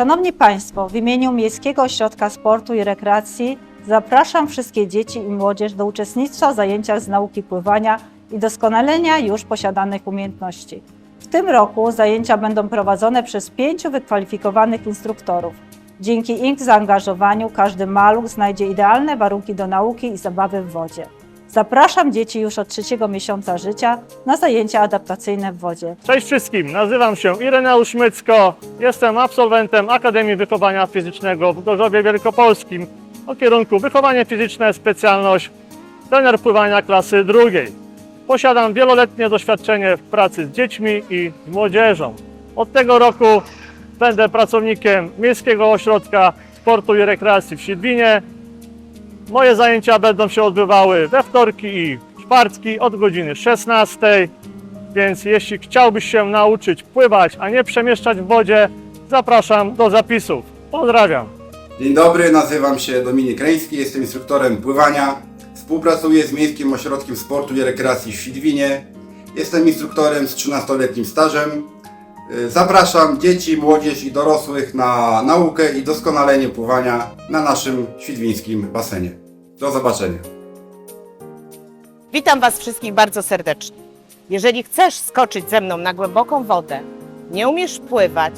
Szanowni Państwo, w imieniu Miejskiego Ośrodka Sportu i Rekreacji zapraszam wszystkie dzieci i młodzież do uczestnictwa w zajęciach z nauki pływania i doskonalenia już posiadanych umiejętności. W tym roku zajęcia będą prowadzone przez pięciu wykwalifikowanych instruktorów. Dzięki ich zaangażowaniu każdy maluch znajdzie idealne warunki do nauki i zabawy w wodzie. Zapraszam dzieci już od trzeciego miesiąca życia na zajęcia adaptacyjne w wodzie. Cześć wszystkim, nazywam się Ireneusz Mycko, jestem absolwentem Akademii Wychowania Fizycznego w Gorzowie Wielkopolskim o kierunku Wychowanie Fizyczne, specjalność trener pływania klasy drugiej. Posiadam wieloletnie doświadczenie w pracy z dziećmi i młodzieżą. Od tego roku będę pracownikiem Miejskiego Ośrodka Sportu i Rekreacji w Sidwinie. Moje zajęcia będą się odbywały we wtorki i czwartki od godziny 16. Więc jeśli chciałbyś się nauczyć pływać, a nie przemieszczać w wodzie, zapraszam do zapisów. Pozdrawiam. Dzień dobry, nazywam się Dominik Reński, jestem instruktorem pływania. Współpracuję z Miejskim Ośrodkiem Sportu i Rekreacji w Świdwinie. Jestem instruktorem z 13-letnim stażem. Y, Zapraszam dzieci, młodzież i dorosłych na naukę i doskonalenie pływania na naszym świdwińskim basenie. Do zobaczenia. Witam Was wszystkich bardzo serdecznie. Jeżeli chcesz skoczyć ze mną na głęboką wodę, nie umiesz pływać,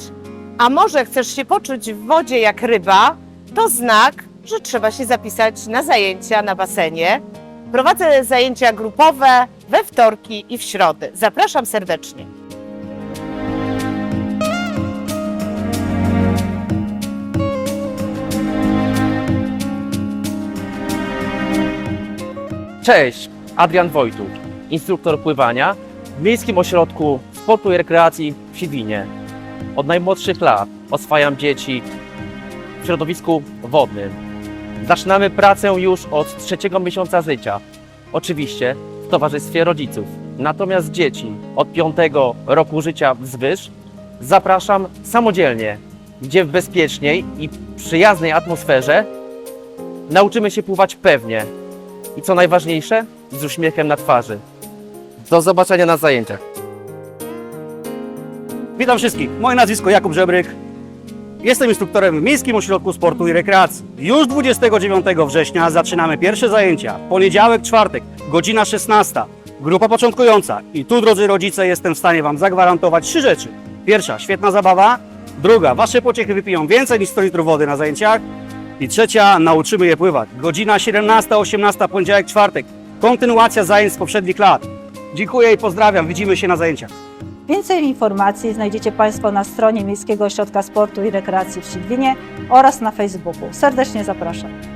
a może chcesz się poczuć w wodzie jak ryba, to znak, że trzeba się zapisać na zajęcia na basenie. Prowadzę zajęcia grupowe we wtorki i w środy. Zapraszam serdecznie. Cześć, Adrian Wojtuch, instruktor pływania w Miejskim Ośrodku Sportu i Rekreacji w Sidwinie. Od najmłodszych lat oswajam dzieci w środowisku wodnym. Zaczynamy pracę już od trzeciego miesiąca życia, oczywiście w towarzystwie rodziców. Natomiast dzieci od piątego roku życia wzwyż zapraszam samodzielnie, gdzie w bezpiecznej i przyjaznej atmosferze nauczymy się pływać pewnie, i co najważniejsze, z uśmiechem na twarzy. Do zobaczenia na zajęciach. Witam wszystkich. Moje nazwisko Jakub Żebryk. Jestem instruktorem w Miejskim Ośrodku Sportu i Rekreacji. Już 29 września zaczynamy pierwsze zajęcia. Poniedziałek, czwartek, godzina 16. Grupa początkująca. I tu, drodzy rodzice, jestem w stanie Wam zagwarantować trzy rzeczy. Pierwsza, świetna zabawa. Druga, Wasze pociechy wypiją więcej niż 100 litrów wody na zajęciach. I trzecia, nauczymy je pływać. Godzina 17-18, poniedziałek, czwartek. Kontynuacja zajęć z poprzednich lat. Dziękuję i pozdrawiam. Widzimy się na zajęciach. Więcej informacji znajdziecie Państwo na stronie Miejskiego Ośrodka Sportu i Rekreacji w Sidwinie oraz na Facebooku. Serdecznie zapraszam.